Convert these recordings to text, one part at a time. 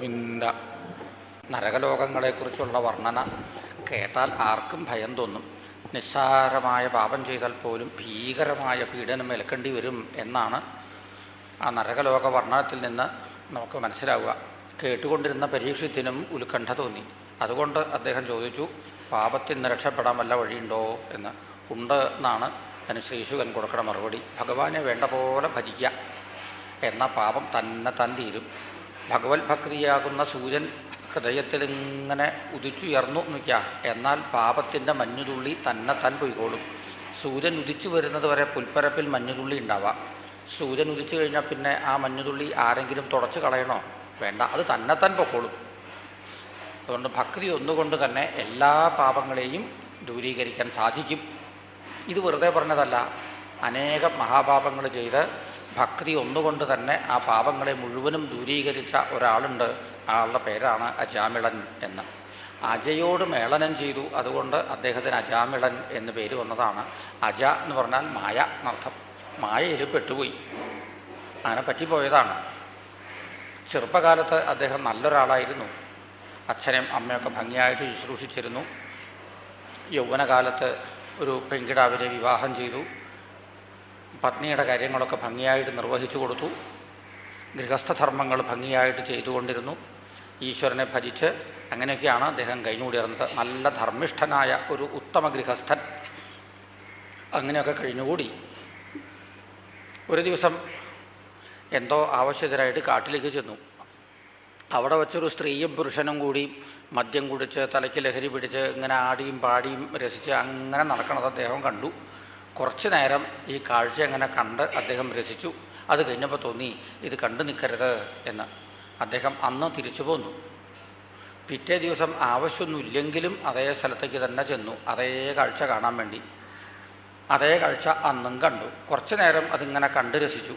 ഗോവിന്ദ നരകലോകങ്ങളെക്കുറിച്ചുള്ള വർണന കേട്ടാൽ ആർക്കും ഭയം തോന്നും. നിസ്സാരമായ പാപം ചെയ്താൽ പോലും ഭീകരമായ പീഡനം ഏൽക്കേണ്ടി വരും എന്നാണ് ആ നരകലോക വർണനത്തിൽ നിന്ന് നമുക്ക് മനസ്സിലാവുക. കേട്ടുകൊണ്ടിരുന്ന പരീക്ഷത്തിനും ഉത്കണ്ഠ തോന്നി. അതുകൊണ്ട് അദ്ദേഹം ചോദിച്ചു പാപത്തിൽ നിന്ന് രക്ഷപ്പെടാൻ വല്ല വഴിയുണ്ടോ? എന്ന്. ഉണ്ട് എന്നാണ് അതിന് ശ്രീശുഖൻ കൊടുക്കണ മറുപടി. ഭഗവാനെ വേണ്ട പോലെ ഭജിക്കുക എന്ന പാപം തന്നെ താൻ തീരും. ഭഗവത് ഭക്തിയാകുന്ന സൂര്യൻ ഹൃദയത്തിൽ ഇങ്ങനെ ഉദിച്ചുയർന്നു നിൽക്കുക. എന്നാൽ പാപത്തിന്റെ മഞ്ഞുതുള്ളി തന്നെ താൻ പൊയ്ക്കോളും. സൂര്യൻ ഉദിച്ചു വരുന്നത് വരെ പുൽപ്പരപ്പിൽ മഞ്ഞുതുള്ളി ഉണ്ടാവാം. സൂര്യൻ ഉദിച്ചു കഴിഞ്ഞാൽ പിന്നെ ആ മഞ്ഞുതുള്ളി ആരെങ്കിലും തുടച്ചു കളയണോ? വേണ്ട അത് തന്നെ താൻ പൊക്കോളും. അതുകൊണ്ട് ഭക്തി ഒന്നുകൊണ്ട് തന്നെ എല്ലാ പാപങ്ങളെയും ദൂരീകരിക്കാൻ സാധിക്കും. ഇത് വെറുതെ പറഞ്ഞതല്ല. അനേകം മഹാപാപങ്ങൾ ചെയ്ത് ഭക്തി ഒന്നുകൊണ്ട് തന്നെ ആ പാപങ്ങളെ മുഴുവനും ദൂരീകരിച്ച ഒരാളുണ്ട്. ആളുടെ പേരാണ് അജാമിളൻ എന്ന്. അജയോട് മേളനം ചെയ്തു. അതുകൊണ്ട് അദ്ദേഹത്തിന് അജാമിളൻ എന്ന് പേര് വന്നതാണ്. അജ എന്ന് പറഞ്ഞാൽ മായ എന്നർത്ഥം. മായയിൽ പെട്ടുപോയി. അങ്ങനെ പറ്റിപ്പോയതാണ്. ചെറുപ്പകാലത്ത് അദ്ദേഹം നല്ലൊരാളായിരുന്നു. അച്ഛനെയും അമ്മയൊക്കെ ഭംഗിയായിട്ട് ശുശ്രൂഷിച്ചിരുന്നു. യൗവനകാലത്ത് ഒരു പെൺകിടാവിനെ വിവാഹം ചെയ്തു. പത്നിയുടെ കാര്യങ്ങളൊക്കെ ഭംഗിയായിട്ട് നിർവഹിച്ചു കൊടുത്തു. ഗൃഹസ്ഥധർമ്മങ്ങൾ ഭംഗിയായിട്ട് ചെയ്തുകൊണ്ടിരുന്നു. ഈശ്വരനെ ഭജിച്ച് അങ്ങനെയൊക്കെയാണ് അദ്ദേഹം കഴിഞ്ഞുകൂടിയിരുന്നത് നല്ല ധർമ്മിഷ്ഠനായ ഒരു ഉത്തമ ഗൃഹസ്ഥൻ. അങ്ങനെയൊക്കെ കഴിഞ്ഞുകൂടി. ഒരു ദിവസം എന്തോ ആവശ്യത്തിനായിട്ട് കാട്ടിലേക്ക് ചെന്നു. അവിടെ വച്ചൊരു സ്ത്രീയും പുരുഷനും കൂടി മദ്യം കുടിച്ച് തലയ്ക്ക് ലഹരി പിടിച്ച് ഇങ്ങനെ ആടിയും പാടിയും രസിച്ച് അങ്ങനെ നടക്കണത് അദ്ദേഹം കണ്ടു. കുറച്ചു നേരം ഈ കാഴ്ച അങ്ങനെ കണ്ട് അദ്ദേഹം രസിച്ചു? അത് കഴിഞ്ഞപ്പോൾ തോന്നി ഇത് കണ്ടു നിൽക്കരുത് എന്ന്. അദ്ദേഹം അന്ന് തിരിച്ചു പോന്നു. പിറ്റേ ദിവസം ആവശ്യമൊന്നുമില്ലെങ്കിലും അതേ സ്ഥലത്തേക്ക് തന്നെ ചെന്നു. അതേ കാഴ്ച കാണാൻ വേണ്ടി. അതേ കാഴ്ച അന്നും കണ്ടു. കുറച്ചു നേരം അതിങ്ങനെ കണ്ട് രസിച്ചു.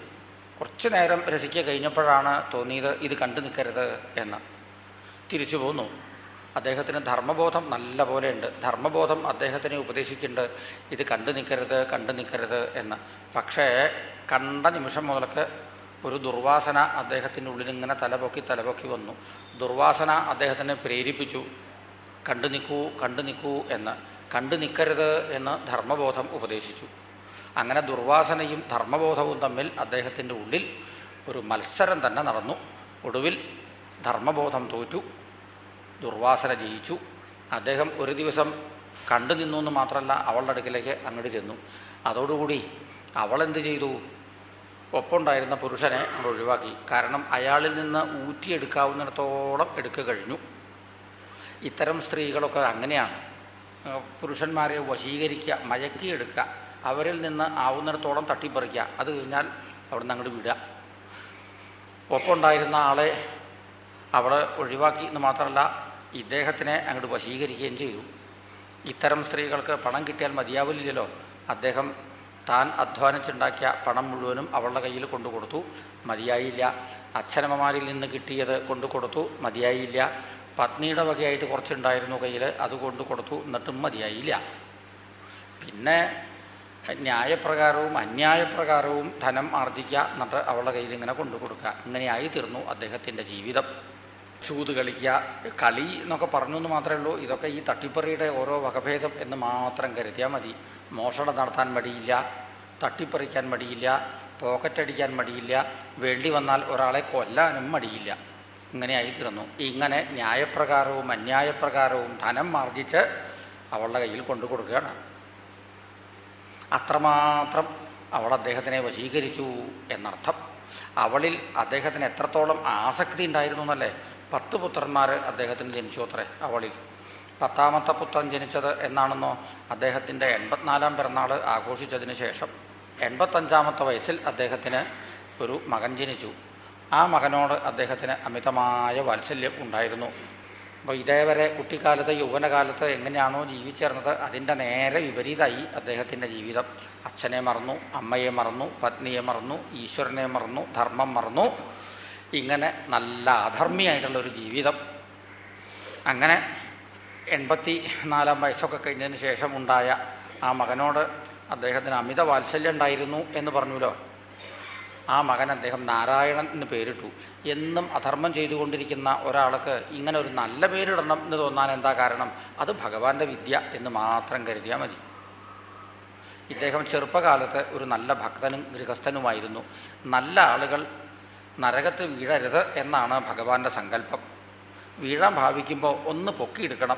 കുറച്ചു നേരം രസിക്കുക കഴിഞ്ഞപ്പോഴാണ് തോന്നിയത് ഇത് കണ്ടു നിൽക്കരുത് എന്ന്. തിരിച്ചു പോന്നു. അദ്ദേഹത്തിന് ധർമ്മബോധം നല്ല പോലെ ഉണ്ട് ധർമ്മബോധം അദ്ദേഹത്തിനെ ഉപദേശിക്കുന്നുണ്ട്. ഇത് കണ്ടു നിൽക്കരുത് കണ്ടു നിൽക്കരുത് എന്ന്. പക്ഷേ കണ്ട നിമിഷം മുതൽക്ക് ഒരു ദുർവാസന അദ്ദേഹത്തിന്റെ ഉള്ളിൽ ഇങ്ങനെ തലപൊക്കി തലപൊക്കി വന്നു. ദുർവാസന അദ്ദേഹത്തിനെ പ്രേരിപ്പിച്ചു. കണ്ടു നിൽക്കൂ കണ്ടു നിൽക്കൂ എന്ന്. കണ്ടു നിൽക്കരുത് എന്ന് ധർമ്മബോധം ഉപദേശിച്ചു. അങ്ങനെ ദുർവാസനയും ധർമ്മബോധവും തമ്മിൽ അദ്ദേഹത്തിന്റെ ഉള്ളിൽ ഒരു മത്സരം തന്നെ നടന്നു. ഒടുവിൽ ധർമ്മബോധം തോറ്റു. ദുർവാസന ജയിച്ചു. അദ്ദേഹം ഒരു ദിവസം കണ്ടു നിന്നു എന്ന് മാത്രമല്ല അവളുടെ അടുക്കിലേക്ക് അങ്ങോട്ട് ചെന്നു. അതോടുകൂടി അവളെന്ത് ചെയ്തു? ഒപ്പമുണ്ടായിരുന്ന പുരുഷനെ അവിടെ ഒഴിവാക്കി. കാരണം അയാളിൽ നിന്ന് ഊറ്റിയെടുക്കാവുന്നിടത്തോളം എടുക്കുക കഴിഞ്ഞു. ഇത്തരം സ്ത്രീകളൊക്കെ അങ്ങനെയാണ്. പുരുഷന്മാരെ വശീകരിക്കുക മയക്കിയെടുക്കുക അവരിൽ നിന്ന് ആവുന്നിടത്തോളം തട്ടിപ്പറിക്കുക. അത് കഴിഞ്ഞാൽ അവിടെ നിന്ന് അങ്ങോട്ട് വിടുക. ഒപ്പമുണ്ടായിരുന്ന ആളെ അവിടെ ഒഴിവാക്കി എന്ന് മാത്രമല്ല ഇദ്ദേഹത്തിനെ അങ്ങോട്ട് വശീകരിക്കുകയും ചെയ്തു. ഇത്തരം സ്ത്രീകൾക്ക് പണം കിട്ടിയാൽ മതിയാവില്ലല്ലോ. അദ്ദേഹം താൻ അധ്വാനിച്ചുണ്ടാക്കിയ പണം മുഴുവനും അവളുടെ കയ്യിൽ കൊണ്ടു കൊടുത്തു മതിയായില്ല. അച്ഛനമ്മമാരിൽ നിന്ന് കിട്ടിയത് കൊണ്ടു കൊടുത്തു മതിയായില്ല. പത്നിയുടെ വകയായിട്ട് കുറച്ചുണ്ടായിരുന്നു കയ്യിൽ അത് കൊണ്ടു കൊടുത്തു എന്നിട്ടും മതിയായില്ല. പിന്നെ ന്യായപ്രകാരവും അന്യായപ്രകാരവും ധനം ആർജിക്കുക എന്നിട്ട് അവളുടെ കയ്യിൽ ഇങ്ങനെ കൊണ്ടു കൊടുക്കുക ഇങ്ങനെയായി തീർന്നു അദ്ദേഹത്തിന്റെ ജീവിതം. ചൂത് കളിക്കുക കളി എന്നൊക്കെ പറഞ്ഞു എന്ന് മാത്രമേ ഉള്ളൂ. ഇതൊക്കെ ഈ തട്ടിപ്പറിയുടെ ഓരോ വകഭേദം എന്ന് മാത്രം കരുതിയാൽ മതി. മോഷണം നടത്താൻ മടിയില്ല തട്ടിപ്പറിക്കാൻ മടിയില്ല പോക്കറ്റടിക്കാൻ മടിയില്ല വേണ്ടി വന്നാൽ ഒരാളെ കൊല്ലാനും മടിയില്ല. ഇങ്ങനെയായി തീർന്നു ഇങ്ങനെ ന്യായപ്രകാരവും അന്യായപ്രകാരവും ധനം മാർജിച്ച് അവളുടെ കയ്യിൽ കൊണ്ടു കൊടുക്കുകയാണ്. അത്രമാത്രം അവൾ അദ്ദേഹത്തിനെ വശീകരിച്ചു എന്നർത്ഥം. അവളിൽ അദ്ദേഹത്തിന് എത്രത്തോളം ആസക്തി ഉണ്ടായിരുന്നു എന്നല്ലേ? പത്ത് പുത്രന്മാർ അദ്ദേഹത്തിന് ജനിച്ചു അത്രേ അവളിൽ പത്താമത്തെ പുത്രൻ ജനിച്ചത് എന്നാണെന്നോ അദ്ദേഹത്തിന്റെ എൺപത്തിനാലാം പിറന്നാൾ ആഘോഷിച്ചതിന് ശേഷം എൺപത്തഞ്ചാമത്തെ വയസ്സിൽ അദ്ദേഹത്തിന് ഒരു മകൻ ജനിച്ചു. ആ മകനോട് അദ്ദേഹത്തിന് അമിതമായ വാത്സല്യം ഉണ്ടായിരുന്നു. അപ്പോൾ ഇതേവരെ കുട്ടിക്കാലത്ത് യൗവനകാലത്ത് എങ്ങനെയാണോ ജീവിച്ചിരുന്നത് അതിന്റെ നേരെ വിപരീതമായി അദ്ദേഹത്തിന്റെ ജീവിതം. അച്ഛനെ മറന്നു അമ്മയെ മറന്നു പത്നിയെ മറന്നു ഈശ്വരനെ മറന്നു ധർമ്മം മറന്നു. ഇങ്ങനെ നല്ല അധർമ്മിയായിട്ടുള്ള ഒരു ജീവിതം. അങ്ങനെ എൺപത്തി നാലാം വയസ്സൊക്കെ കഴിഞ്ഞതിന് ശേഷം ഉണ്ടായ ആ മകനോട് അദ്ദേഹത്തിന് അമിത വാത്സല്യം ഉണ്ടായിരുന്നു എന്ന് പറഞ്ഞുല്ലോ. ആ മകൻ അദ്ദേഹം നാരായണൻ എന്ന് പേരിട്ടു. എന്നും അധർമ്മം ചെയ്തുകൊണ്ടിരിക്കുന്ന ഒരാൾക്ക് ഇങ്ങനെ ഒരു നല്ല പേരിടണം എന്ന് തോന്നാൻ എന്താ കാരണം? അത് ഭഗവാന്റെ വിദ്യ എന്ന് മാത്രം കരുതിയാൽ മതി. ഇദ്ദേഹം ചെറുപ്പകാലത്ത് ഒരു നല്ല ഭക്തനും ഗൃഹസ്ഥനുമായിരുന്നു. നല്ല ആളുകൾ നരകത്ത് വീഴരുത് എന്നാണ് ഭഗവാന്റെ സങ്കല്പം. വീഴാൻ ഭാവിക്കുമ്പോൾ ഒന്ന് പൊക്കിയെടുക്കണം.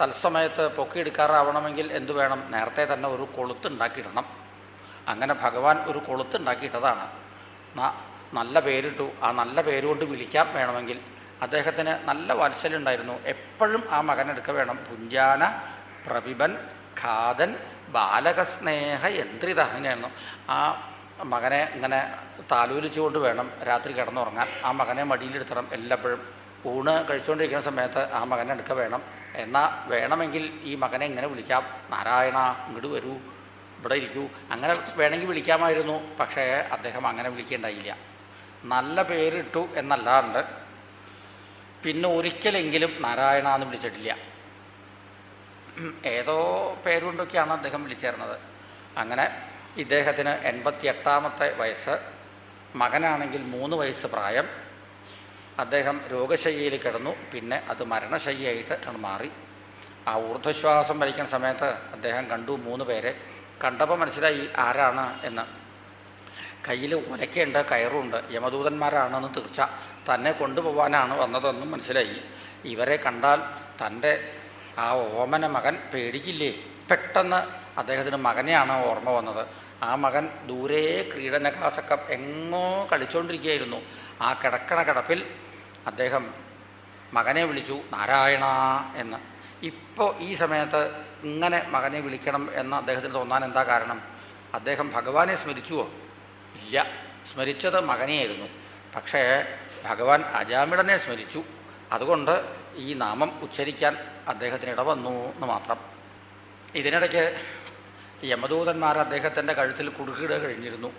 തത്സമയത്ത് പൊക്കിയെടുക്കാറാവണമെങ്കിൽ എന്തു വേണം? നേരത്തെ തന്നെ ഒരു കൊളുത്തുണ്ടാക്കിയിടണം. അങ്ങനെ ഭഗവാൻ ഒരു കൊളുത്തുണ്ടാക്കിയിട്ടതാണ്. നല്ല പേരിട്ടു. ആ നല്ല പേരുകൊണ്ട് വിളിക്കാൻ വേണമെങ്കിൽ. അദ്ദേഹത്തിന് നല്ല വാത്സല്യം ഉണ്ടായിരുന്നു എപ്പോഴും ആ മകനെടുക്ക വേണം. പുഞ്ചാന പ്രഭിബൻ ഖാദൻ ബാലകസ്നേഹ യന്ത്രിത അങ്ങനെയായിരുന്നു. ആ മകനെ ഇങ്ങനെ താലോലിച്ചുകൊണ്ട് വേണം രാത്രി കിടന്നുറങ്ങാൻ. ആ മകനെ മടിയിലെടുത്തണം എല്ലാപ്പോഴും. ഊണ് കഴിച്ചുകൊണ്ടിരിക്കുന്ന സമയത്ത് ആ മകനെ എടുക്ക വേണം. എന്നാൽ വേണമെങ്കിൽ ഈ മകനെ ഇങ്ങനെ വിളിക്കാം. നാരായണ ഇങ്ങോട്ട് വരൂ. ഇവിടെ ഇരിക്കൂ. അങ്ങനെ വേണമെങ്കിൽ വിളിക്കാമായിരുന്നു. പക്ഷേ അദ്ദേഹം അങ്ങനെ വിളിക്കേണ്ടായില്ല. നല്ല പേരിട്ടു എന്നല്ലാണ്ട് പിന്നെ ഒരിക്കലെങ്കിലും നാരായണ എന്ന് വിളിച്ചിട്ടില്ല. ഏതോ പേരുകൊണ്ടൊക്കെയാണ് അദ്ദേഹം വിളിച്ചേർന്നത്. അങ്ങനെ ഇദ്ദേഹത്തിന് എൺപത്തി എട്ടാമത്തെ വയസ്സ്. മകനാണെങ്കിൽ മൂന്ന് വയസ്സ് പ്രായം. അദ്ദേഹം രോഗശയ്യയിൽ കിടന്നു. പിന്നെ അത് മരണശയ്യയായിട്ട് മാറി. ആ ഊർധ്വശ്വാസം വലിക്കുന്ന സമയത്ത് അദ്ദേഹം കണ്ടു മൂന്ന് പേരെ. കണ്ടപ്പോൾ മനസ്സിലായി ആരാണ് എന്ന്. കയ്യിൽ ഉലക്കയുണ്ട് കയറുണ്ട്. യമദൂതന്മാരാണെന്ന് തീർച്ച തന്നെ കൊണ്ടുപോകാനാണ് വന്നതെന്നും മനസ്സിലായി. ഇവരെ കണ്ടാൽ തന്റെ ആ ഓമന മകൻ പേടിക്കില്ലേ? പെട്ടെന്ന് അദ്ദേഹത്തിന് മകനെയാണ് ഓർമ്മ വന്നത്. ആ മകൻ ദൂരെ ക്രീഡനകാസക്കം എങ്ങോ കളിച്ചുകൊണ്ടിരിക്കുകയായിരുന്നു ആ കിടക്കണ കിടപ്പിൽ അദ്ദേഹം മകനെ വിളിച്ചു നാരായണ എന്ന്. ഇപ്പോൾ ഈ സമയത്ത് ഇങ്ങനെ മകനെ വിളിക്കണം എന്ന് അദ്ദേഹത്തിന് തോന്നാൻ എന്താ കാരണം? അദ്ദേഹം ഭഗവാനെ സ്മരിച്ചുവോ? ഇല്ല. സ്മരിച്ചത് മകനെയായിരുന്നു. പക്ഷേ ഭഗവാൻ അജാമിടനെ സ്മരിച്ചു. അതുകൊണ്ട് ഈ നാമം ഉച്ചരിക്കാൻ അദ്ദേഹത്തിന് ഇടവന്നു എന്ന് മാത്രം. ഇതിനിടയ്ക്ക് യമദൂതന്മാർ അദ്ദേഹത്തിന്റെ കഴുത്തിൽ കുടുക്കിടുക കഴിഞ്ഞിരുന്നു.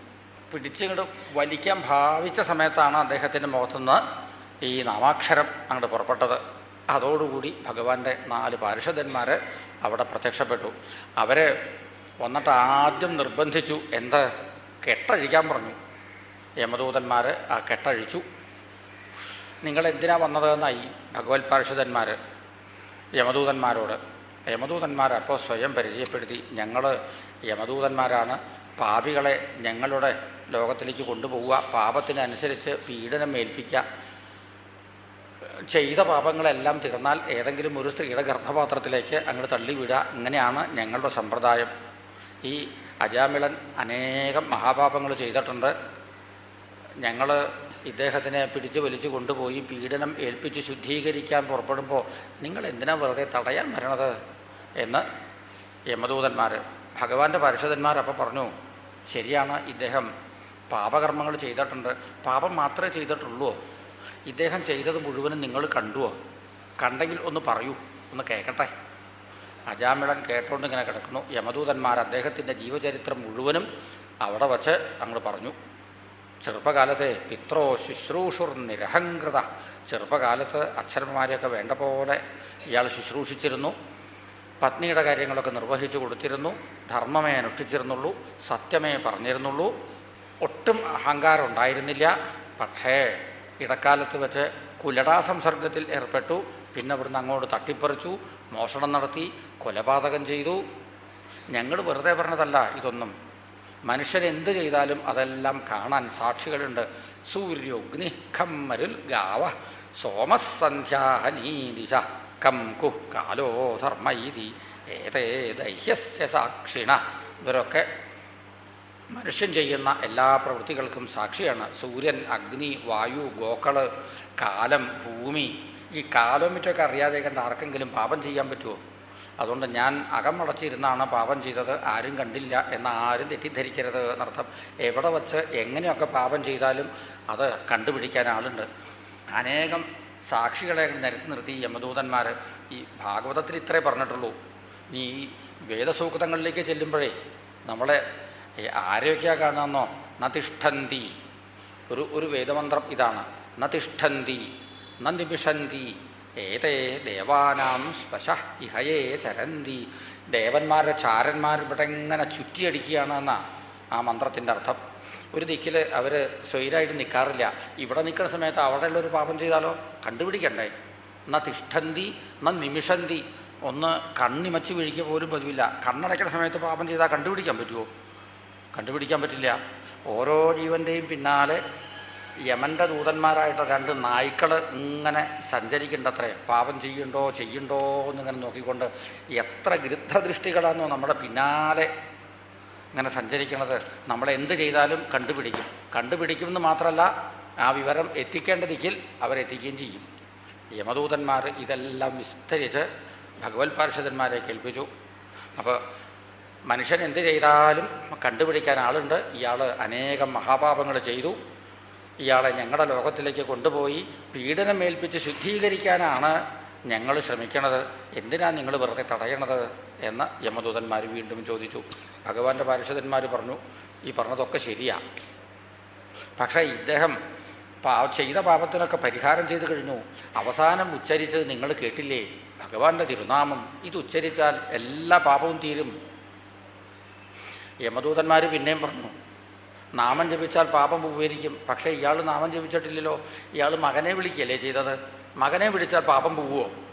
പിടിച്ചിങ്ങോട്ട് വലിക്കാൻ ഭാവിച്ച സമയത്താണ് അദ്ദേഹത്തിന്റെ മുഖത്തുനിന്ന് ഈ നാമാക്ഷരം അങ്ങോട്ട് പുറപ്പെട്ടത്. അതോടുകൂടി ഭഗവാന്റെ നാല് പാരിഷദന്മാർ അവിടെ പ്രത്യക്ഷപ്പെട്ടു. അവരെ വന്നിട്ട് ആദ്യം നിർബന്ധിച്ചു എന്ത്? കെട്ടഴിക്കാൻ പറഞ്ഞു. യമദൂതന്മാർ ആ കെട്ടഴിച്ചു. നിങ്ങൾ എന്തിനാ വന്നതെന്നായി ഭഗവത് പാർഷദന്മാർ യമദൂതന്മാരോട് യമദൂതന്മാർ അപ്പോൾ സ്വയം പരിചയപ്പെടുത്തി. ഞങ്ങൾ യമദൂതന്മാരാണ്. പാപികളെ ഞങ്ങളുടെ ലോകത്തിലേക്ക് കൊണ്ടുപോവുക. പാപത്തിനനുസരിച്ച് പീഡനം ഏൽപ്പിക്കുക. ചെയ്ത പാപങ്ങളെല്ലാം തീർന്നാൽ ഏതെങ്കിലും ഒരു സ്ത്രീയുടെ ഗർഭപാത്രത്തിലേക്ക് അങ്ങോട്ട് തള്ളിവിടുക. ഇങ്ങനെയാണ് ഞങ്ങളുടെ സമ്പ്രദായം. ഈ അജാമിളൻ അനേകം മഹാപാപങ്ങൾ ചെയ്തിട്ടുണ്ട്. ഞങ്ങൾ ഇദ്ദേഹത്തിനെ പിടിച്ചു വലിച്ചു കൊണ്ടുപോയി പീഡനം ഏൽപ്പിച്ച് ശുദ്ധീകരിക്കാൻ പുറപ്പെടുമ്പോൾ നിങ്ങൾ എന്തിനാ വെറുതെ തടയാൻ വരണത്? എന്ന് യമദൂതന്മാർ ഭഗവാന്റെ പരിഷദന്മാർ അപ്പോൾ പറഞ്ഞു ശരിയാണ് ഇദ്ദേഹം പാപകർമ്മങ്ങൾ ചെയ്തിട്ടുണ്ട്. പാപം മാത്രമേ ചെയ്തിട്ടുള്ളൂ. ഇദ്ദേഹം ചെയ്തത് മുഴുവനും നിങ്ങൾ കണ്ടുവോ കണ്ടെങ്കിൽ ഒന്ന് പറയൂ ഒന്ന് കേൾക്കട്ടെ? അജാമിളൻ കേട്ടോണ്ട് ഇങ്ങനെ കിടക്കുന്നു. യമദൂതന്മാർ അദ്ദേഹത്തിന്റെ ജീവചരിത്രം മുഴുവനും അവിടെ വച്ച് അങ്ങോട്ട് പറഞ്ഞു. ചെറുപ്പകാലത്തെ പിത്രോ ശുശ്രൂഷുർ നിരഹങ്കൃത ചെറുപ്പകാലത്ത് അച്ഛനന്മാരെയൊക്കെ വേണ്ട പോലെ ഇയാൾ ശുശ്രൂഷിച്ചിരുന്നു. പത്നിയുടെ കാര്യങ്ങളൊക്കെ നിർവഹിച്ചു കൊടുത്തിരുന്നു ധർമ്മമേ അനുഷ്ഠിച്ചിരുന്നുള്ളൂ സത്യമേ പറഞ്ഞിരുന്നുള്ളൂ. ഒട്ടും അഹങ്കാരം ഉണ്ടായിരുന്നില്ല പക്ഷേ ഇടക്കാലത്ത് വെച്ച് കുലടാ സംസർഗത്തിൽ ഏർപ്പെട്ടു. പിന്നെ ഇവിടുന്ന് അങ്ങോട്ട് തട്ടിപ്പറിച്ചു മോഷണം നടത്തി കൊലപാതകം ചെയ്തു. ഞങ്ങൾ വെറുതെ പറഞ്ഞതല്ല ഇതൊന്നും. മനുഷ്യൻ എന്ത് ചെയ്താലും അതെല്ലാം കാണാൻ സാക്ഷികളുണ്ട്. സൂര്യോഗ്നി മരുൽ ഗാവ സോമസന്ധ്യാഹനീദിശ കം കുഹ് കാലോ ധർമ്മ ഇതി ഏതേ ദഹ്യസ്യ സാക്ഷിണ. ഇവരൊക്കെ മനുഷ്യൻ ചെയ്യുന്ന എല്ലാ പ്രവൃത്തികൾക്കും സാക്ഷിയാണ്. സൂര്യൻ അഗ്നി വായു ഗോക്കൾ കാലം ഭൂമി. ഈ കാലം മറ്റൊക്കെ അറിയാതെ കണ്ട ആർക്കെങ്കിലും പാപം ചെയ്യാൻ പറ്റുമോ അതുകൊണ്ട് ഞാൻ അകമടച്ചിരുന്നാണ് പാപം ചെയ്തത്. ആരും കണ്ടില്ല എന്ന് ആരും തെറ്റിദ്ധരിക്കരുത് എന്നർത്ഥം. എവിടെ വച്ച് എങ്ങനെയൊക്കെ പാപം ചെയ്താലും അത് കണ്ടുപിടിക്കാൻ ആളുണ്ട്. അനേകം സാക്ഷികളെ നിരത്തി നിർത്തി യമദൂതന്മാർ ഈ ഭാഗവതത്തിൽ ഇത്രേ പറഞ്ഞിട്ടുള്ളൂ. നീ വേദസൂക്തങ്ങളിലേക്ക് ചെല്ലുമ്പോഴേ നമ്മളെ ഏ, കാണാന്നോ? നതിഷ്ഠന്തി. ഒരു ഒരു വേദമന്ത്രം ഇതാണ്. നതിഷ്ഠന്തി നിമിഷന്തി ഏതേ ദേവാനാം സ്പശ ഇഹയേ ചരന്തി. ദേവന്മാരുടെ ചാരന്മാർ ഇവിടെ ഇങ്ങനെ ചുറ്റിയടിക്കുകയാണ് ആ മന്ത്രത്തിന്റെ അർത്ഥം. ഒരു ദിക്കിൽ അവർ സ്വൈരായിട്ട് നിൽക്കാറില്ല ഇവിടെ നിൽക്കുന്ന സമയത്ത് അവിടെയുള്ള ഒരു പാപം ചെയ്താലോ? കണ്ടുപിടിക്കണ്ടേ. എന്നാ തിഷ്ഠന്തി ന നിമിഷന്തി. ഒന്ന് കണ്ണിമച്ച് വീഴിക്കുക പോലും പതിവില്ല. കണ്ണടയ്ക്കുന്ന സമയത്ത് പാപം ചെയ്താൽ കണ്ടുപിടിക്കാൻ പറ്റുമോ കണ്ടുപിടിക്കാൻ പറ്റില്ല. ഓരോ ജീവന്റെയും പിന്നാലെ യമന്റെ ദൂതന്മാരായിട്ട് രണ്ട് നായ്ക്കൾ ഇങ്ങനെ സഞ്ചരിക്കണ്ടത്രേ. പാപം ചെയ്യുണ്ടോ ചെയ്യുണ്ടോ എന്നിങ്ങനെ നോക്കിക്കൊണ്ട് എത്ര ഗൃദ്ധദൃഷ്ടികളാണോ നമ്മുടെ പിന്നാലെ ഇങ്ങനെ സഞ്ചരിക്കുന്നത് നമ്മൾ എന്ത് ചെയ്താലും കണ്ടുപിടിക്കും. കണ്ടുപിടിക്കുമെന്ന് മാത്രമല്ല ആ വിവരം എത്തിക്കേണ്ട ദിക്കിൽ അവരെത്തിക്കുകയും ചെയ്യും. യമദൂതന്മാർ ഇതെല്ലാം വിസ്തരിച്ച് ഭഗവത് പാർഷദന്മാരെ കേൾപ്പിച്ചു. അപ്പോൾ മനുഷ്യൻ എന്ത് ചെയ്താലും കണ്ടുപിടിക്കാൻ ആളുണ്ട്. ഇയാൾ അനേകം മഹാപാപങ്ങൾ ചെയ്തു. ഇയാളെ ഞങ്ങളുടെ ലോകത്തിലേക്ക് കൊണ്ടുപോയി പീഡനമേൽപ്പിച്ച് ശുദ്ധീകരിക്കാനാണ് ഞങ്ങൾ ശ്രമിക്കണത്. എന്തിനാണ് നിങ്ങൾ വെറുതെ തടയണത്? എന്ന് യമദൂതന്മാർ വീണ്ടും ചോദിച്ചു. ഭഗവാന്റെ പാരിഷദന്മാർ പറഞ്ഞു ഈ പറഞ്ഞതൊക്കെ ശരിയാ. പക്ഷേ ഇദ്ദേഹം ചെയ്ത പാപത്തിനൊക്കെ പരിഹാരം ചെയ്തു കഴിഞ്ഞു. അവസാനം ഉച്ചരിച്ചത് നിങ്ങൾ കേട്ടില്ലേ? ഭഗവാന്റെ തിരുനാമം. ഇത് ഉച്ചരിച്ചാൽ എല്ലാ പാപവും തീരും. യമദൂതന്മാർ പിന്നെയും പറഞ്ഞു നാമം ജപിച്ചാൽ പാപം ഉപകരിക്കും പക്ഷേ ഇയാൾ നാമം ജപിച്ചിട്ടില്ലല്ലോ. ഇയാൾ മകനെ വിളിക്കല്ലേ ചെയ്തത്? മകനെ വിളിച്ചാൽ പാപം പോവുമോ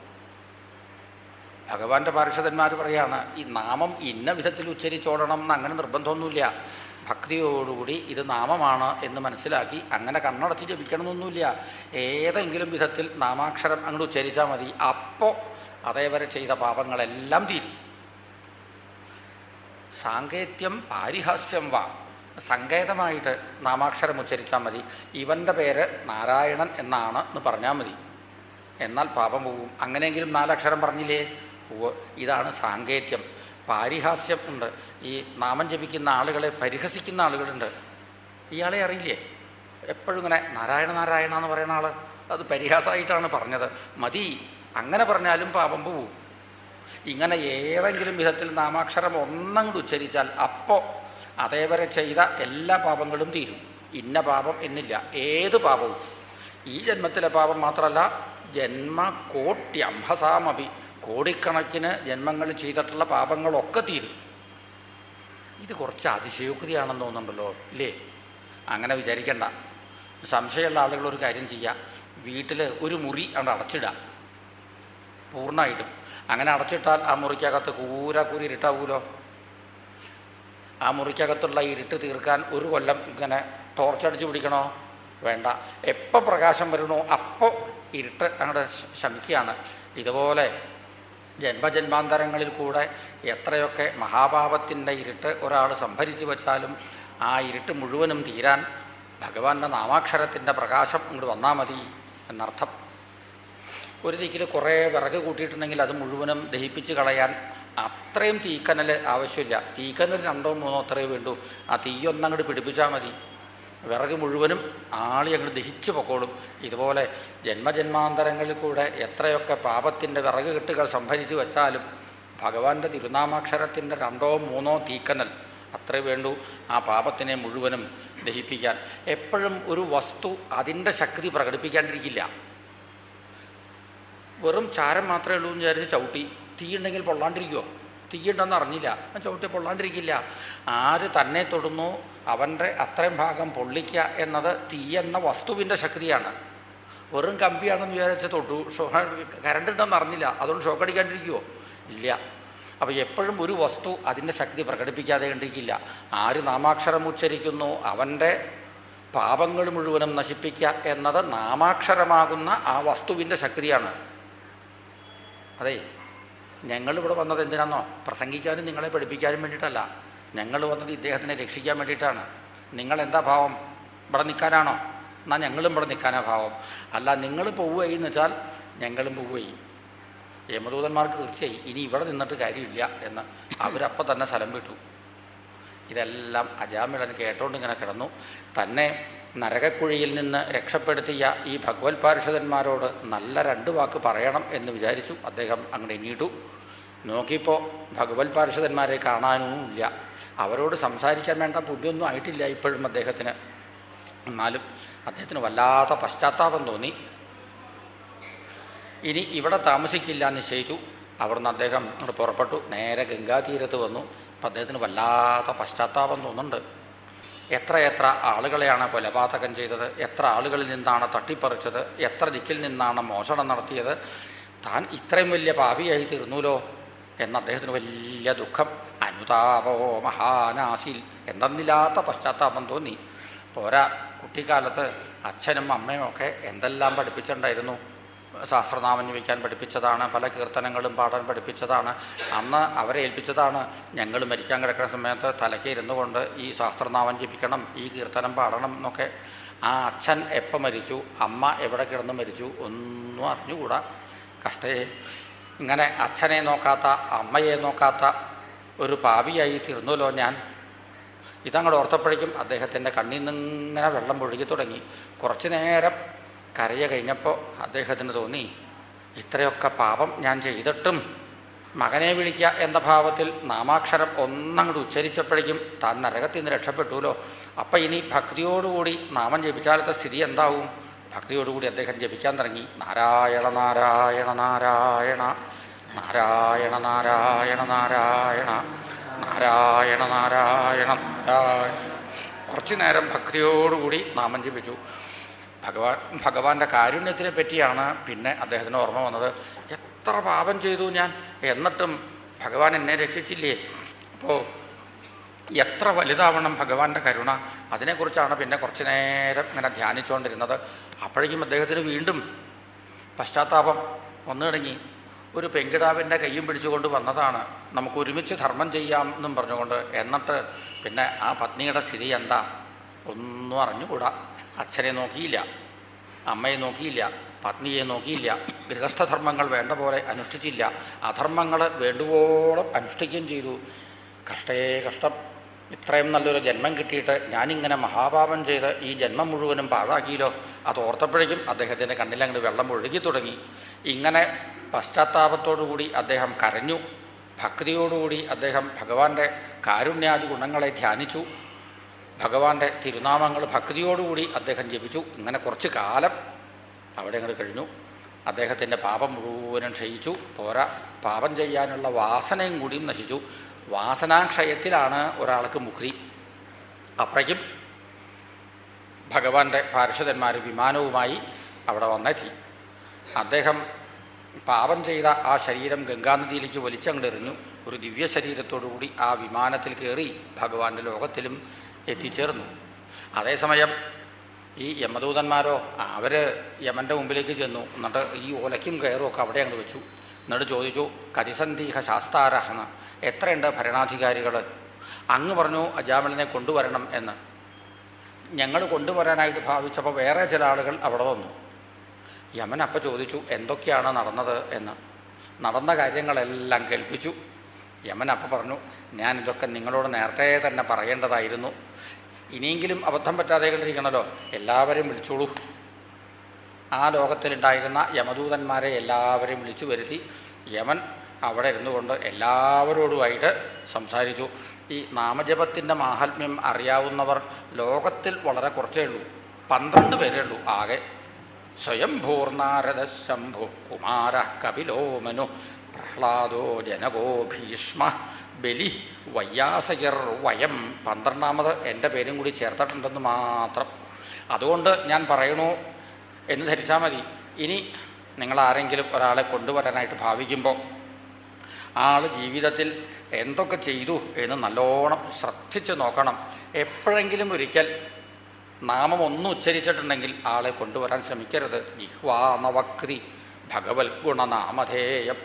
ഭഗവാന്റെ പാർഷദന്മാർ പറയാണ് ഈ നാമം ഇന്ന വിധത്തിൽ ഉച്ചരിച്ചോടണം എന്ന് അങ്ങനെ നിർബന്ധമൊന്നുമില്ല. ഭക്തിയോടുകൂടി ഇത് നാമമാണ് എന്ന് മനസ്സിലാക്കി അങ്ങനെ കണ്ണടച്ച് ജപിക്കണമെന്നൊന്നുമില്ല. ഏതെങ്കിലും വിധത്തിൽ നാമാക്ഷരം അങ്ങോട്ട് ഉച്ചരിച്ചാൽ മതി. അപ്പോൾ അതേവരെ ചെയ്ത പാപങ്ങളെല്ലാം തീരും. സാങ്കേത്യം പാരിഹാസ്യം വാ. സങ്കേതമായിട്ട് നാമാക്ഷരം ഉച്ചരിച്ചാൽ മതി. ഇവന്റെ പേര് നാരായണൻ എന്നാണ് എന്ന് പറഞ്ഞാൽ മതി. എന്നാൽ പാപം പോകും അങ്ങനെയെങ്കിലും നാലക്ഷരം പറഞ്ഞില്ലേ? ഇതാണ് സാങ്കേത്യം. പാരിഹാസ്യം ഉണ്ട്. ഈ നാമം ജപിക്കുന്ന ആളുകളെ പരിഹസിക്കുന്ന ആളുകളുണ്ട്. ഇയാളെ അറിയില്ലേ? എപ്പോഴും ഇങ്ങനെ നാരായണ നാരായണ എന്ന് പറയുന്ന ആൾ. അത് പരിഹാസമായിട്ടാണ് പറഞ്ഞത്. മതി. അങ്ങനെ പറഞ്ഞാലും പാപം പോവും. ഇങ്ങനെ ഏതെങ്കിലും വിധത്തിൽ നാമാക്ഷരം ഒന്നങ്ങോട്ട് ഉച്ചരിച്ചാൽ അപ്പോൾ അതേവരെ ചെയ്ത എല്ലാ പാപങ്ങളും തീരും. ഇന്ന പാപം എന്നില്ല. ഏത് പാപവും. ഈ ജന്മത്തിലെ പാപം മാത്രമല്ല ജന്മ കോട്ടി കോട്യംഹസാമപി കോടിക്കണക്കിന് ജന്മങ്ങൾ ചെയ്തിട്ടുള്ള പാപങ്ങളൊക്കെ തീരും. ഇത് കുറച്ച് അതിശയോക്തിയാണെന്ന് തോന്നുന്നുണ്ടല്ലോ ഇല്ലേ? അങ്ങനെ വിചാരിക്കണ്ട. സംശയമുള്ള ആളുകൾ ഒരു കാര്യം ചെയ്യുക വീട്ടിൽ ഒരു മുറി അവിടെ അടച്ചിടുക പൂർണമായിട്ടും. അങ്ങനെ അടച്ചിട്ടാൽ ആ മുറിക്കകത്ത് കൂരാക്കൂരി ഇരുട്ടാവൂലോ? ആ മുറിക്കകത്തുള്ള ഇരുട്ട് തീർക്കാൻ ഒരു കൊല്ലം ഇങ്ങനെ ടോർച്ചടിച്ച് പിടിക്കണോ? വേണ്ട. എപ്പോൾ പ്രകാശം വരണോ അപ്പോൾ ഇരുട്ട് അങ്ങോട്ട് ശമിക്കുകയാണ്. ഇതുപോലെ ജന്മജന്മാന്തരങ്ങളിൽ കൂടെ എത്രയൊക്കെ മഹാഭാവത്തിന്റെ ഇരുട്ട് ഒരാൾ സംഭരിച്ചു വച്ചാലും ആ ഇരുട്ട് മുഴുവനും തീരാൻ ഭഗവാന്റെ നാമാക്ഷരത്തിന്റെ പ്രകാശം ഇങ്ങോട്ട് വന്നാൽ മതി എന്നർത്ഥം. ഒരു തീക്കിൽ കുറേ വിറക് കൂട്ടിയിട്ടുണ്ടെങ്കിൽ അത് മുഴുവനും ദഹിപ്പിച്ച് കളയാൻ അത്രയും തീക്കനൽ ആവശ്യമില്ല. തീക്കനൽ രണ്ടോ മൂന്നോ അത്രയേ വേണ്ടൂ. ആ തീയൊന്നങ്ങോട്ട് പിടിപ്പിച്ചാൽ മതി. വിറക് മുഴുവനും ആളി അങ്ങ് ദഹിച്ചു പൊക്കോളും. ഇതുപോലെ ജന്മജന്മാന്തരങ്ങളിൽ കൂടെ എത്രയൊക്കെ പാപത്തിന്റെ വിറക് കെട്ടുകൾ സംഭരിച്ചു വെച്ചാലും ഭഗവാന്റെ തിരുനാമാക്ഷരത്തിന്റെ രണ്ടോ മൂന്നോ തീക്കനൽ അത്രേ വേണ്ടു ആ പാപത്തിനെ മുഴുവനും ദഹിപ്പിക്കാൻ. എപ്പോഴും ഒരു വസ്തു അതിന്റെ ശക്തി പ്രകടിപ്പിക്കാണ്ടിരിക്കില്ല. വെറും ചാരം മാത്രമേ ഉള്ളൂ എന്ന് വിചാരിച്ച് ചവിട്ടി. തീയുണ്ടെങ്കിൽ പൊള്ളാണ്ടിരിക്കുമോ തീയുണ്ടെന്ന് അറിഞ്ഞില്ല. ചവിട്ടി പൊള്ളാണ്ടിരിക്കില്ല. ആര് തന്നെ തൊടുന്നു അവന്റെ അത്രയും ഭാഗം പൊള്ളിക്കുക എന്നത് തീയെന്ന വസ്തുവിന്റെ ശക്തിയാണ്. വെറും കമ്പിയാണെന്ന് വിചാരിച്ച് തൊട്ടു. കരണ്ട് ഉണ്ടെന്ന് അറിഞ്ഞില്ല. അതുകൊണ്ട് ഷോക്ക് അടിക്കാണ്ടിരിക്കുമോ ഇല്ല. അപ്പോൾ എപ്പോഴും ഒരു വസ്തു അതിന്റെ ശക്തി പ്രകടിപ്പിക്കാതെ കണ്ടിരിക്കില്ല. ആര് നാമാക്ഷരം ഉച്ചരിക്കുന്നു? അവന്റെ പാപങ്ങൾ മുഴുവനും നശിപ്പിക്കുക എന്നത് നാമാക്ഷരമാകുന്ന ആ വസ്തുവിന്റെ ശക്തിയാണ്. അതെ. ഞങ്ങളിവിടെ വന്നത് എന്തിനാണെന്നോ പ്രസംഗിക്കാനും നിങ്ങളെ പഠിപ്പിക്കാനും വേണ്ടിയിട്ടല്ല. ഞങ്ങൾ വന്നത് ഇദ്ദേഹത്തിനെ രക്ഷിക്കാൻ വേണ്ടിയിട്ടാണ്. നിങ്ങൾ എന്താ ഭാവം? ഇവിടെ നിൽക്കാനാണോ? എന്നാൽ ഞങ്ങളും ഇവിടെ നിൽക്കാനാ ഭാവം. അല്ല നിങ്ങൾ പോവുകയെന്ന് വെച്ചാൽ ഞങ്ങളും പോവുകയും യമദൂതന്മാർക്ക് തീർച്ചയായും ഇനി ഇവിടെ നിന്നിട്ട് കാര്യമില്ല എന്ന് അവരപ്പം തന്നെ സ്ഥലം വിട്ടു. ഇതെല്ലാം അജാമിളൻ കേട്ടോണ്ട് ഇങ്ങനെ കിടന്നു. തന്നെ നരകക്കുഴിയിൽ നിന്ന് രക്ഷപ്പെടുത്തിയ ഈ ഭഗവത് പാർഷദന്മാരോട് നല്ല രണ്ട് വാക്ക് പറയണം എന്ന് വിചാരിച്ചു. അദ്ദേഹം അങ്ങനെ എണീട്ടു. നോക്കിയപ്പോൾ ഭഗവത് പാർഷദന്മാരെ കാണാനും ഇല്ല. അവരോട് സംസാരിക്കാൻ വേണ്ട ബുദ്ധിയൊന്നും ആയിട്ടില്ല ഇപ്പോഴും അദ്ദേഹത്തിന്. എന്നാലും അദ്ദേഹത്തിന് വല്ലാത്ത പശ്ചാത്താപം തോന്നി. ഇനി ഇവിടെ താമസിക്കില്ല നിശ്ചയിച്ചു. അവിടുന്ന് അദ്ദേഹം അങ്ങോട്ട് പുറപ്പെട്ടു. നേരെ ഗംഗാതീരത്ത് വന്നു. അപ്പം അദ്ദേഹത്തിന് വല്ലാത്ത പശ്ചാത്താപം തോന്നുന്നുണ്ട്. എത്ര എത്ര ആളുകളെയാണ് കൊലപാതകം ചെയ്തത്? എത്ര ആളുകളിൽ നിന്നാണ് തട്ടിപ്പറിച്ചത്? എത്ര ദിക്കിൽ നിന്നാണ് മോഷണം നടത്തിയത്? താൻ ഇത്രയും വലിയ പാപിയായി തീർന്നുല്ലോ എന്ന് അദ്ദേഹത്തിന് വലിയ ദുഃഖം. അനുതാപോ മഹാനാസിൽ എന്തെന്നില്ലാത്ത പശ്ചാത്താപം തോന്നി. പോരാ കുട്ടിക്കാലത്ത് അച്ഛനും അമ്മയും ഒക്കെ എന്തെല്ലാം പഠിപ്പിച്ചിട്ടുണ്ടായിരുന്നു? ശാസ്ത്രനാമം ജപിക്കാൻ പഠിപ്പിച്ചതാണ് പല കീർത്തനങ്ങളും പാടാൻ പഠിപ്പിച്ചതാണ്. അന്ന് അവരെ ഏൽപ്പിച്ചതാണ് ഞങ്ങൾ മരിക്കാൻ കിടക്കുന്ന സമയത്ത് തലയ്ക്ക് ഇരുന്നു കൊണ്ട് ഈ ശാസ്ത്രനാമം ജപിക്കണം ഈ കീർത്തനം പാടണം എന്നൊക്കെ. ആ അച്ഛൻ എപ്പോൾ മരിച്ചു അമ്മ എവിടെ കിടന്ന് മരിച്ചു ഒന്നും അറിഞ്ഞുകൂടാ. കഷ്ടേ. ഇങ്ങനെ അച്ഛനെ നോക്കാത്ത അമ്മയെ നോക്കാത്ത ഒരു പാപിയായി തീർന്നല്ലോ ഞാൻ. ഇതങ്ങോട്ട് ഓർത്തപ്പോഴേക്കും അദ്ദേഹത്തിന്റെ കണ്ണിൽ നിന്നിങ്ങനെ വെള്ളം ഒഴുകി തുടങ്ങി. കുറച്ചു നേരം കരയ കഴിഞ്ഞപ്പോൾ അദ്ദേഹത്തിന് തോന്നി ഇത്രയൊക്കെ പാപം ഞാൻ ചെയ്തിട്ടും മകനെ വിളിക്കുക എന്ന ഭാവത്തിൽ നാമാക്ഷരം ഒന്നങ്ങോട്ട് ഉച്ചരിച്ചപ്പോഴേക്കും താൻ നരകത്തിൽ നിന്ന് രക്ഷപ്പെട്ടുല്ലോ. അപ്പം ഇനി ഭക്തിയോടുകൂടി നാമം ജപിച്ചാലത്തെ സ്ഥിതി എന്താവും? ഭക്തിയോടുകൂടി അദ്ദേഹം ജപിക്കാൻ തുടങ്ങി. നാരായണ നാരായണ നാരായണ നാരായണ നാരായണ നാരായണ. നാരായണ നാരായണ നാരായണ. കുറച്ചു നേരം ഭക്തിയോടുകൂടി നാമം ജപിച്ചു. ഭഗവാൻ ഭഗവാന്റെ കാരുണ്യത്തിനെ പറ്റിയാണ് പിന്നെ അദ്ദേഹത്തിന് ഓർമ്മ വന്നത്. എത്ര പാപം ചെയ്തു ഞാൻ. എന്നിട്ടും ഭഗവാൻ എന്നെ രക്ഷിച്ചില്ലേ? അപ്പോൾ എത്ര വലുതാവണം ഭഗവാന്റെ കരുണ. അതിനെക്കുറിച്ചാണ് പിന്നെ കുറച്ചു നേരം ഇങ്ങനെ ധ്യാനിച്ചുകൊണ്ടിരുന്നത് അപ്പോഴേക്കും അദ്ദേഹത്തിന് വീണ്ടും പശ്ചാത്താപം വന്നു തുടങ്ങി. ഒരു പെങ്കിടാവിന്റെ കയ്യും പിടിച്ചുകൊണ്ട് വന്നതാണ്. നമുക്ക് ഒരുമിച്ച് ധർമ്മം ചെയ്യാം എന്നും പറഞ്ഞുകൊണ്ട് എന്നിട്ട് പിന്നെ ആ പത്നിയുടെ സ്ഥിതി എന്താ? ഒന്നും അറിഞ്ഞുകൂടാ. അച്ഛനെ നോക്കിയില്ല അമ്മയെ നോക്കിയില്ല പത്നിയെ നോക്കിയില്ല. ഗൃഹസ്ഥധർമ്മങ്ങൾ വേണ്ട പോലെ അനുഷ്ഠിച്ചില്ല. അധർമ്മങ്ങൾ വേണ്ടുവോളം അനുഷ്ഠിക്കുകയും ചെയ്തു. കഷ്ടേ കഷ്ടം. ഇത്രയും നല്ലൊരു ജന്മം കിട്ടിയിട്ട് ഞാനിങ്ങനെ മഹാപാപം ചെയ്ത് ഈ ജന്മം മുഴുവനും പാഴാക്കിയല്ലോ. അത് ഓർത്തപ്പോഴേക്കും അദ്ദേഹത്തിന്റെ കണ്ണിലങ്ങോട്ട് വെള്ളം ഒഴുകി തുടങ്ങി. ഇങ്ങനെ പശ്ചാത്താപത്തോടുകൂടി അദ്ദേഹം കരഞ്ഞു. ഭക്തിയോടുകൂടി അദ്ദേഹം ഭഗവാന്റെ കാരുണ്യാദി ഗുണങ്ങളെ ധ്യാനിച്ചു. ഭഗവാന്റെ തിരുനാമങ്ങൾ ഭക്തിയോടുകൂടി അദ്ദേഹം ജപിച്ചു. ഇങ്ങനെ കുറച്ച് കാലം അവിടെ അങ്ങോട്ട് കഴിഞ്ഞു. അദ്ദേഹത്തിന്റെ പാപം മുഴുവനും ക്ഷയിച്ചു. പോരാ പാപം ചെയ്യാനുള്ള വാസനയും കൂടിയും നശിച്ചു. വാസനാക്ഷയത്തിലാണ് ഒരാൾക്ക് മുക്തി. അപ്പോഴേക്കും ഭഗവാന്റെ പാർഷദന്മാർ വിമാനവുമായി അവിടെ വന്നെത്തി. അദ്ദേഹം പാപം ചെയ്ത ആ ശരീരം ഗംഗാനദിയിലേക്ക് വലിച്ചങ്ങടെറിഞ്ഞു. ഒരു ദിവ്യ ശരീരത്തോടുകൂടി ആ വിമാനത്തിൽ കയറി ഭഗവാന്റെ ലോകത്തിലും എത്തിച്ചേർന്നു. അതേസമയം ഈ യമദൂതന്മാരോ അവർ യമന്റെ മുമ്പിലേക്ക് ചെന്നു. എന്നിട്ട് ഈ ഓലയ്ക്കും കയറും ഒക്കെ അവിടെ അങ്ങ് വെച്ചു. എന്നിട്ട് ചോദിച്ചു കരിസന്ധീഹ ശാസ്താരഹന എത്രയുണ്ട് ഭരണാധികാരികൾ അങ്ങ് പറഞ്ഞു അജാമലിനെ കൊണ്ടുവരണം എന്ന്. ഞങ്ങൾ കൊണ്ടുവരാനായിട്ട് ഭാവിച്ചപ്പോൾ വേറെ ചില ആളുകൾ അവിടെ വന്നു. യമൻ അപ്പം ചോദിച്ചു എന്തൊക്കെയാണ് നടന്നത്? എന്ന്. നടന്ന കാര്യങ്ങളെല്ലാം കേൾപ്പിച്ചു. യമൻ അപ്പം പറഞ്ഞു ഞാൻ ഇതൊക്കെ നിങ്ങളോട് നേരത്തെ തന്നെ പറയേണ്ടതായിരുന്നു. ഇനിയെങ്കിലും അബദ്ധം പറ്റാതെ കണ്ടിരിക്കണമല്ലോ എല്ലാവരെയും വിളിച്ചോളൂ. ആ ലോകത്തിലുണ്ടായിരുന്ന യമദൂതന്മാരെ എല്ലാവരെയും വിളിച്ചു വരുത്തി യമൻ അവിടെ ഇരുന്നു കൊണ്ട് എല്ലാവരോടുമായിട്ട് സംസാരിച്ചു. ഈ നാമജപത്തിന്റെ മാഹാത്മ്യം അറിയാവുന്നവർ ലോകത്തിൽ വളരെ കുറച്ചേ ഉള്ളൂ. പന്ത്രണ്ട് പേരേ ഉള്ളൂ ആകെ. സ്വയംഭൂർനാരദ ശംഭു കുമാര കപിലോ മനു പ്രഹ്ലാദോ ജനകോ ഭീഷ്മ. ബലി വയ്യാസയർ വയം. പന്ത്രണ്ടാമത് എന്റെ പേരും കൂടി ചേർത്തിട്ടുണ്ടെന്ന് മാത്രം. അതുകൊണ്ട് ഞാൻ പറയണു എന്ന് ധരിച്ചാൽ മതി. ഇനി നിങ്ങൾ ആരെങ്കിലും ഒരാളെ കൊണ്ടുവരാനായിട്ട് ഭാവിക്കുമ്പോൾ ആൾ ജീവിതത്തിൽ എന്തൊക്കെ ചെയ്തു എന്ന് നല്ലോണം ശ്രദ്ധിച്ച് നോക്കണം. എപ്പോഴെങ്കിലും ഒരിക്കൽ നാമം ഒന്ന് ഉച്ചരിച്ചിട്ടുണ്ടെങ്കിൽ ആളെ കൊണ്ടുവരാൻ ശ്രമിക്കരുത്. ജിഹ്വാനവക്രി ഭഗവത് ഗുണനാമധേയം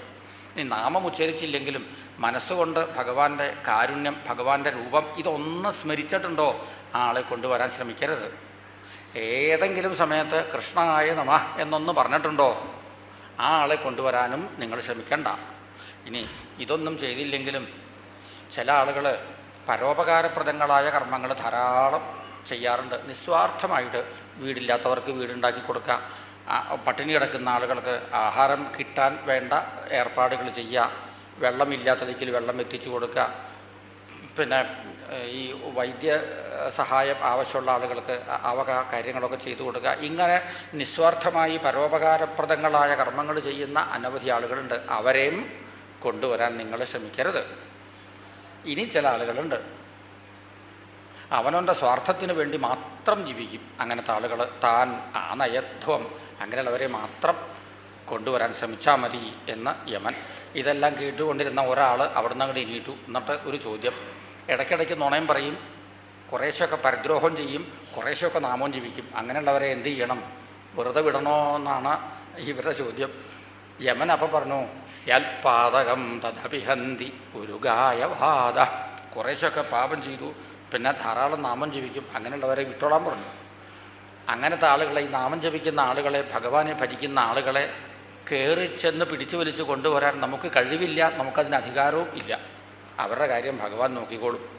ഈ നാമം ഉച്ചരിച്ചില്ലെങ്കിലും മനസ്സുകൊണ്ട് ഭഗവാന്റെ കാരുണ്യം ഭഗവാന്റെ രൂപം ഇതൊന്ന് സ്മരിച്ചിട്ടുണ്ടോ ആളെ കൊണ്ടുവരാൻ ശ്രമിക്കരുത്. ഏതെങ്കിലും സമയത്ത് കൃഷ്ണായ നമ എന്നൊന്ന് പറഞ്ഞിട്ടുണ്ടോ ആ ആളെ കൊണ്ടുവരാനും നിങ്ങൾ ശ്രമിക്കണ്ട. ഇനി ഇതൊന്നും ചെയ്തില്ലെങ്കിലും ചില ആളുകൾ പരോപകാരപ്രദങ്ങളായ കർമ്മങ്ങൾ ധാരാളം ചെയ്യാറുണ്ട്. നിസ്വാർത്ഥമായിട്ട് വീടില്ലാത്തവർക്ക് വീടുണ്ടാക്കി കൊടുക്കുക പട്ടിണി കിടക്കുന്ന ആളുകൾക്ക് ആഹാരം കിട്ടാൻ വേണ്ട ഏർപ്പാടുകൾ ചെയ്യുക വെള്ളമില്ലാത്തതെങ്കിൽ വെള്ളം എത്തിച്ചു കൊടുക്കുക. പിന്നെ ഈ വൈദ്യ സഹായം ആവശ്യമുള്ള ആളുകൾക്ക് അവക കാര്യങ്ങളൊക്കെ ചെയ്തു കൊടുക്കുക. ഇങ്ങനെ നിസ്വാർത്ഥമായി പരോപകാരപ്രദങ്ങളായ കർമ്മങ്ങൾ ചെയ്യുന്ന അനവധി ആളുകളുണ്ട്. അവരെയും കൊണ്ടുവരാൻ നിങ്ങൾ ശ്രമിക്കരുത്. ഇനി ചില ആളുകളുണ്ട്. അവനവന്റെ സ്വാർത്ഥത്തിന് വേണ്ടി മാത്രം ജീവിക്കും. അങ്ങനത്തെ ആളുകൾ താൻ ആ നയത്വം അങ്ങനെയുള്ളവരെ മാത്രം കൊണ്ടുവരാൻ ശ്രമിച്ചാൽ മതി എന്ന് യമൻ. ഇതെല്ലാം കേട്ടുകൊണ്ടിരുന്ന ഒരാൾ അവിടുന്ന് അങ്ങോട്ട് ഇനിയിട്ടു എന്നിട്ട് ഒരു ചോദ്യം. ഇടയ്ക്കിടയ്ക്ക് നുണയം പറയും. കുറേശ്ശൊക്കെ പരിദ്രോഹം ചെയ്യും. കുറേശ്ശൊക്കെ നാമം ജീവിക്കും. അങ്ങനെയുള്ളവരെ എന്ത് ചെയ്യണം? വെറുതെ വിടണോ എന്നാണ് ഇവരുടെ ചോദ്യം. യമൻ അപ്പം പറഞ്ഞു സ്യൽപാതകം തഥപിഹന്തി ഒരു ഗായവാദ കുറേശ്ശൊക്കെ പാപം ചെയ്തു. പിന്നെ ധാരാളം നാമം ജപിക്കും. അങ്ങനെയുള്ളവരെ വിട്ടോളാൻ പറഞ്ഞു. അങ്ങനത്തെ ആളുകളെ ഈ നാമം ജപിക്കുന്ന ആളുകളെ ഭഗവാനെ ഭരിക്കുന്ന ആളുകളെ കയറി ചെന്ന് പിടിച്ചു വലിച്ചു കൊണ്ടുവരാൻ നമുക്ക് കഴിവില്ല നമുക്കതിന് അധികാരവും ഇല്ല. അവരുടെ കാര്യം ഭഗവാൻ നോക്കിക്കോളും.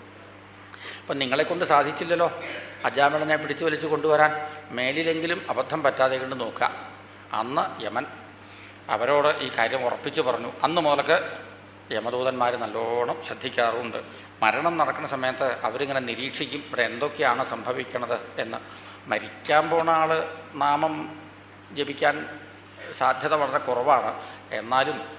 അപ്പം നിങ്ങളെ കൊണ്ട് സാധിച്ചില്ലല്ലോ അജാമിളനെ പിടിച്ചു വലിച്ചു കൊണ്ടുവരാൻ. മേലിലെങ്കിലും അബദ്ധം പറ്റാതെ കൊണ്ട് നോക്കുക. അന്ന് യമൻ അവരോട് ഈ കാര്യം ഉറപ്പിച്ചു പറഞ്ഞു. അന്ന് മുതലൊക്കെ യമദൂതന്മാർ നല്ലോണം ശ്രദ്ധിക്കാറുണ്ട്. മരണം നടക്കുന്ന സമയത്ത് അവരിങ്ങനെ നിരീക്ഷിക്കും ഇവിടെ എന്തൊക്കെയാണ് സംഭവിക്കണത് എന്ന്. മരിക്കാൻ പോണ ആൾ നാമം ജപിക്കാൻ സാധ്യത വളരെ കുറവാണ്. എന്നാലും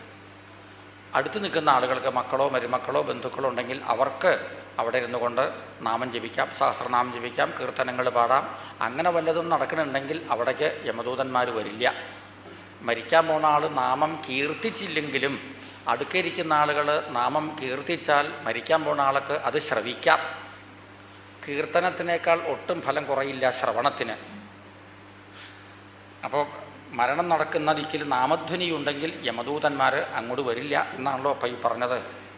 അടുത്ത് നിൽക്കുന്ന ആളുകൾക്ക് മക്കളോ മരുമക്കളോ ബന്ധുക്കളോ ഉണ്ടെങ്കിൽ അവർക്ക് അവിടെ ഇരുന്നു കൊണ്ട് നാമം ജപിക്കാം സഹസ്രനാമം ജപിക്കാം കീർത്തനങ്ങൾ പാടാം. അങ്ങനെ വല്ലതും നടക്കുന്നുണ്ടെങ്കിൽ അവിടേക്ക് യമദൂതന്മാർ വരില്ല. മരിക്കാൻ പോണ ആൾ നാമം കീർത്തിച്ചില്ലെങ്കിലും അടുക്കിരിക്കുന്ന ആളുകൾ നാമം കീർത്തിച്ചാൽ മരിക്കാൻ പോണ ആൾക്ക് അത് ശ്രവിക്കാം. കീർത്തനത്തിനേക്കാൾ ഒട്ടും ഫലം കുറയില്ല ശ്രവണത്തിന്. അപ്പോൾ മരണം നടക്കുന്ന ദിക്കിൽ നാമധ്വനി ഉണ്ടെങ്കിൽ യമദൂതന്മാർ അങ്ങോട്ട് വരില്ല എന്നാണല്ലോ അപ്പം ഈ പറഞ്ഞത്.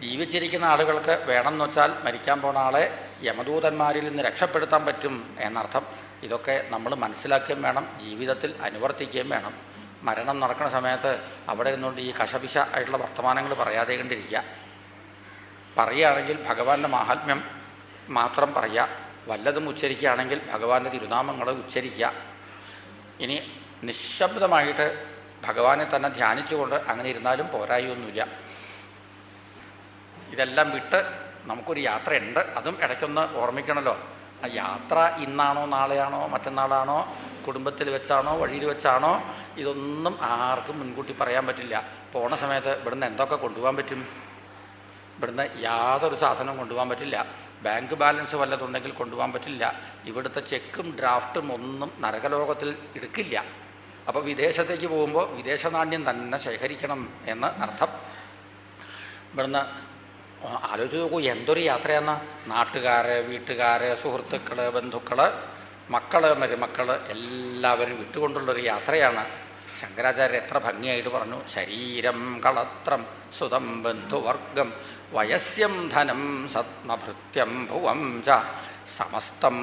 ജീവിച്ചിരിക്കുന്ന ആളുകൾക്ക് വേണമെന്ന് വെച്ചാൽ മരിക്കാൻ പോണ ആളെ യമദൂതന്മാരിൽ നിന്ന് രക്ഷപ്പെടുത്താൻ പറ്റും എന്നർത്ഥം. ഇതൊക്കെ നമ്മൾ മനസ്സിലാക്കുകയും വേണം ജീവിതത്തിൽ അനുവർത്തിക്കുകയും വേണം. മരണം നടക്കുന്ന സമയത്ത് അവിടെ ഇരുന്നുകൊണ്ട് ഈ കശപിശ ആയിട്ടുള്ള വർത്തമാനങ്ങൾ പറയാതെ കണ്ടിരിക്കുക. പറയുകയാണെങ്കിൽ ഭഗവാന്റെ മാഹാത്മ്യം മാത്രം പറയുക. വല്ലതും ഉച്ചരിക്കുകയാണെങ്കിൽ ഭഗവാന്റെ തിരുനാമങ്ങൾ ഉച്ചരിക്കുക. ഇനി നിശബ്ദമായിട്ട് ഭഗവാനെ തന്നെ ധ്യാനിച്ചുകൊണ്ട് അങ്ങനെ ഇരുന്നാലും പോരായൊന്നുമില്ല. ഇതെല്ലാം വിട്ട് നമുക്കൊരു യാത്രയുണ്ട്. അതും ഇടയ്ക്കൊന്ന് ഓർമ്മിക്കണമല്ലോ യാത്ര ഇന്നാണോ നാളെയാണോ മറ്റന്നാളാണോ കുടുംബത്തിൽ വെച്ചാണോ വഴിയിൽ വെച്ചാണോ ഇതൊന്നും ആർക്കും മുൻകൂട്ടി പറയാൻ പറ്റില്ല. പോണ സമയത്ത് ഇവിടുന്ന് എന്തൊക്കെ കൊണ്ടുപോകാൻ പറ്റും? ഇവിടുന്ന് യാതൊരു സാധനവും കൊണ്ടുപോകാൻ പറ്റില്ല. ബാങ്ക് ബാലൻസ് വല്ലതുണ്ടെങ്കിൽ കൊണ്ടുപോകാൻ പറ്റില്ല. ഇവിടുത്തെ ചെക്കും ഡ്രാഫ്റ്റും ഒന്നും നരകലോകത്തിൽ എടുക്കില്ല. അപ്പോൾ വിദേശത്തേക്ക് പോകുമ്പോൾ വിദേശനാണ്യം തന്നെ ശേഖരിക്കണം എന്ന് അർത്ഥം. ഇവിടുന്ന് ആലോചിച്ച് നോക്കൂ എന്തൊരു യാത്രയെന്ന. നാട്ടുകാര് വീട്ടുകാര് സുഹൃത്തുക്കൾ ബന്ധുക്കൾ മക്കൾ മരുമക്കൾ എല്ലാവരും വിട്ടുകൊണ്ടുള്ളൊരു യാത്രയാണ്. ശങ്കരാചാര്യർ എത്ര ഭംഗിയായിട്ട് പറഞ്ഞു ശരീരം കളത്രം സുതം ബന്ധുവർഗം വയസ്യം ധനം സത്മഭൃത്യം ഭുവം ച സമസ്തം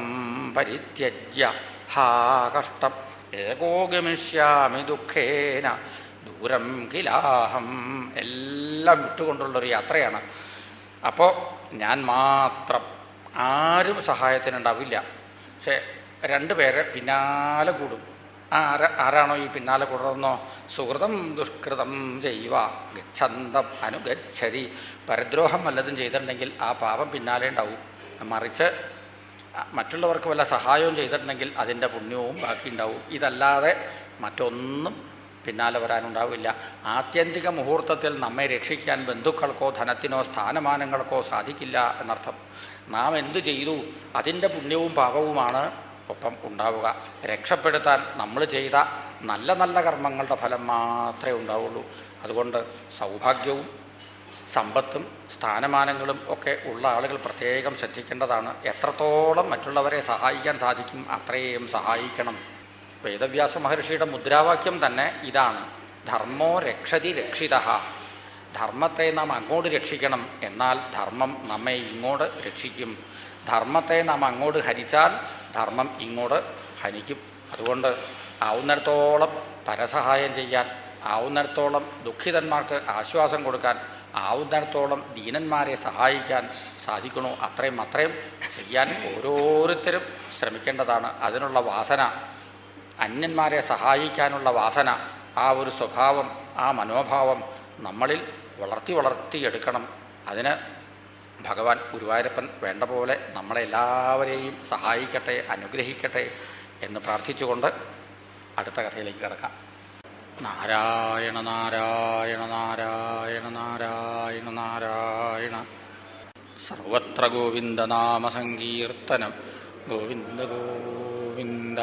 പരിത്യജ്യ ഹാ കഷ്ടം ഏകോ ഗമിഷ്യാമി ദുഃഖേന ദൂരം കിലാഹം എല്ലാം വിട്ടുകൊണ്ടുള്ളൊരു യാത്രയാണ്. അപ്പോൾ ഞാൻ മാത്രം ആരും സഹായത്തിനുണ്ടാവില്ല. പക്ഷെ രണ്ടുപേരെ പിന്നാലെ കൂടും. ആ ആര ആരാണോ ഈ പിന്നാലെ കൂടുന്നോ സുഹൃതം ദുഷ്കൃതം ചെയ്യുക ഗച്ഛന്തം അനുഗച്ഛതി പരദ്രോഹം വല്ലതും ചെയ്തിട്ടുണ്ടെങ്കിൽ ആ പാപം പിന്നാലെ ഉണ്ടാവും. മറിച്ച് മറ്റുള്ളവർക്ക് വല്ല സഹായവും ചെയ്തിട്ടുണ്ടെങ്കിൽ അതിന്റെ പുണ്യവും ബാക്കി ഉണ്ടാവും ഇതല്ലാതെ മറ്റൊന്നും പിന്നാലെ വരാനുണ്ടാവില്ല. ആത്യന്തിക മുഹൂർത്തത്തിൽ നമ്മെ രക്ഷിക്കാൻ ബന്ധുക്കൾക്കോ ധനത്തിനോ സ്ഥാനമാനങ്ങൾക്കോ സാധിക്കില്ല എന്നർത്ഥം. നാം എന്തു ചെയ്തു? അതിന്റെ പുണ്യവും പാപവുമാണ് ഒപ്പം ഉണ്ടാവുക. രക്ഷപ്പെടുത്താൻ നമ്മൾ ചെയ്ത നല്ല നല്ല കർമ്മങ്ങളുടെ ഫലം മാത്രമേ ഉണ്ടാവുള്ളൂ. അതുകൊണ്ട് സൗഭാഗ്യവും സമ്പത്തും സ്ഥാനമാനങ്ങളും ഒക്കെ ഉള്ള ആളുകൾ പ്രത്യേകം ശ്രദ്ധിക്കേണ്ടതാണ്. എത്രത്തോളം മറ്റുള്ളവരെ സഹായിക്കാൻ സാധിക്കും അത്രയും സഹായിക്കണം. വേദവ്യാസ മഹർഷിയുടെ മുദ്രാവാക്യം തന്നെ ഇതാണ്. ധർമ്മോ രക്ഷതി രക്ഷിത. ധർമ്മത്തെ നാം അങ്ങോട്ട് രക്ഷിക്കണം എന്നാൽ ധർമ്മം നമ്മെ ഇങ്ങോട്ട് രക്ഷിക്കും. ധർമ്മത്തെ നാം അങ്ങോട്ട് ഹരിച്ചാൽ ധർമ്മം ഇങ്ങോട്ട് ഹനിക്കും. അതുകൊണ്ട് ആവുന്നിടത്തോളം പരസഹായം ചെയ്യാൻ ആവുന്നിടത്തോളം ദുഃഖിതന്മാർക്ക് ആശ്വാസം കൊടുക്കാൻ ആവുന്നിടത്തോളം ദീനന്മാരെ സഹായിക്കാൻ സാധിക്കണോ? അത്രയും അത്രയും ചെയ്യാൻ ഓരോരുത്തരും ശ്രമിക്കേണ്ടതാണ്. അതിനുള്ള വാസന അന്യന്മാരെ സഹായിക്കാനുള്ള വാസന ആ ഒരു സ്വഭാവം ആ മനോഭാവം നമ്മളിൽ വളർത്തി വളർത്തിയെടുക്കണം അതിന് ഭഗവാൻ ഗുരുവായൂരപ്പൻ വേണ്ട പോലെ നമ്മളെല്ലാവരെയും സഹായിക്കട്ടെ അനുഗ്രഹിക്കട്ടെ എന്ന് പ്രാർത്ഥിച്ചുകൊണ്ട് അടുത്ത കഥയിലേക്ക് കിടക്കാം. നാരായണ നാരായണ നാരായണ നാരായണ നാരായണ. സർവത്ര ഗോവിന്ദനാമസങ്കീർത്തനം ഗോവിന്ദ ഗോവിന്ദ.